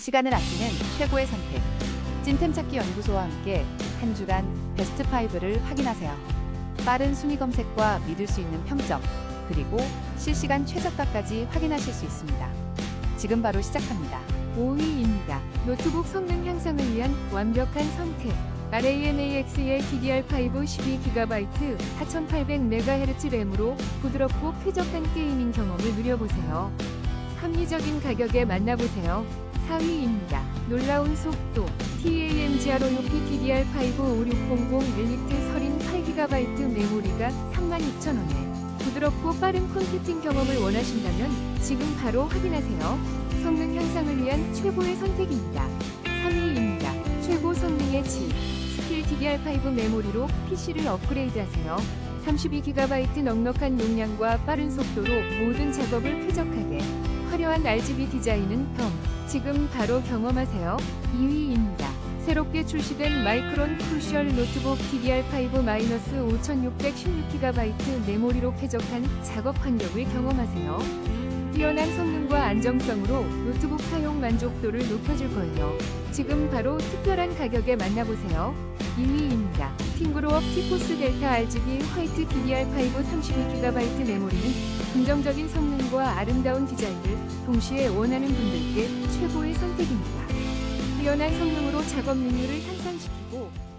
시간을 아끼는 최고의 선택. 찐템 찾기 연구소와 함께 한 주간 베스트 5를 확인하세요. 빠른 순위 검색과 믿을 수 있는 평점, 그리고 실시간 최저가까지 확인하실 수 있습니다. 지금 바로 시작합니다. 5위입니다. 노트북 성능 향상을 위한 완벽한 선택. RAMAXL DDR5 12GB 4800MHz 램으로 부드럽고 쾌적한 게이밍 경험을 누려보세요. 합리적인 가격에 만나보세요. 4위입니다. 놀라운 속도 TAMGR OUP DDR5 5600 엘리트 설인 8GB 메모리가 32,000원에 부드럽고 빠른 컴퓨팅 경험을 원하신다면 지금 바로 확인하세요. 성능 향상을 위한 최고의 선택입니다. 3위입니다. 최고 성능의 질 스킬 DDR5 메모리로 PC를 업그레이드하세요. 32GB 넉넉한 용량과 빠른 속도로 모든 작업을 쾌적하게 화려한 RGB 디자인은 덤 지금 바로 경험하세요. 2위입니다. 새롭게 출시된 마이크론 크루셜 노트북 DDR5-5616GB 메모리로 쾌적한 작업 환경을 경험하세요. 뛰어난 성능과 안정성으로 노트북 사용 만족도를 높여줄 거예요. 지금 바로 특별한 가격에 만나보세요. 2위입니다. 핑그로업 티포스 델타 RGB 화이트 DDR5 32GB 메모리는 긍정적인 성능과 아름다운 디자인을 동시에 원하는 분들께 최고의 선택입니다. 뛰어난 성능으로 작업 능률을 향상시키고